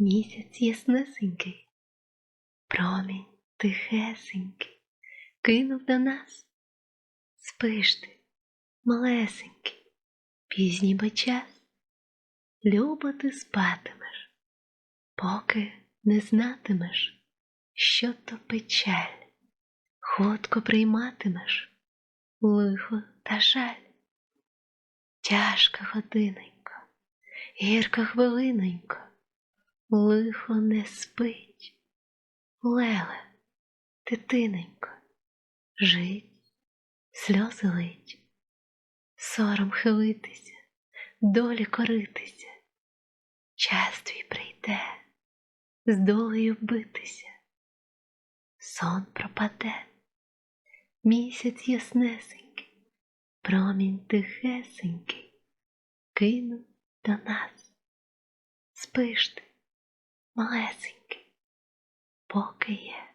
місяць яснесенький, промінь тихесенький, кинув до нас. Спиш ти, малесенький, пізній би час, любо ти спатимеш, поки не знатимеш, що то печаль, ходко прийматимеш лихо та жаль. Тяжка годиненько, гірка хвилиненько, лихо не спить. Леле, дитиненько, жить, сльози лить, сором хилитися, долі коритися, час твій прийде, з долею битися, сон пропаде, місяць яснесенький, промінь тихесенький, кинув до нас. Спиш ти, малесенький, поки є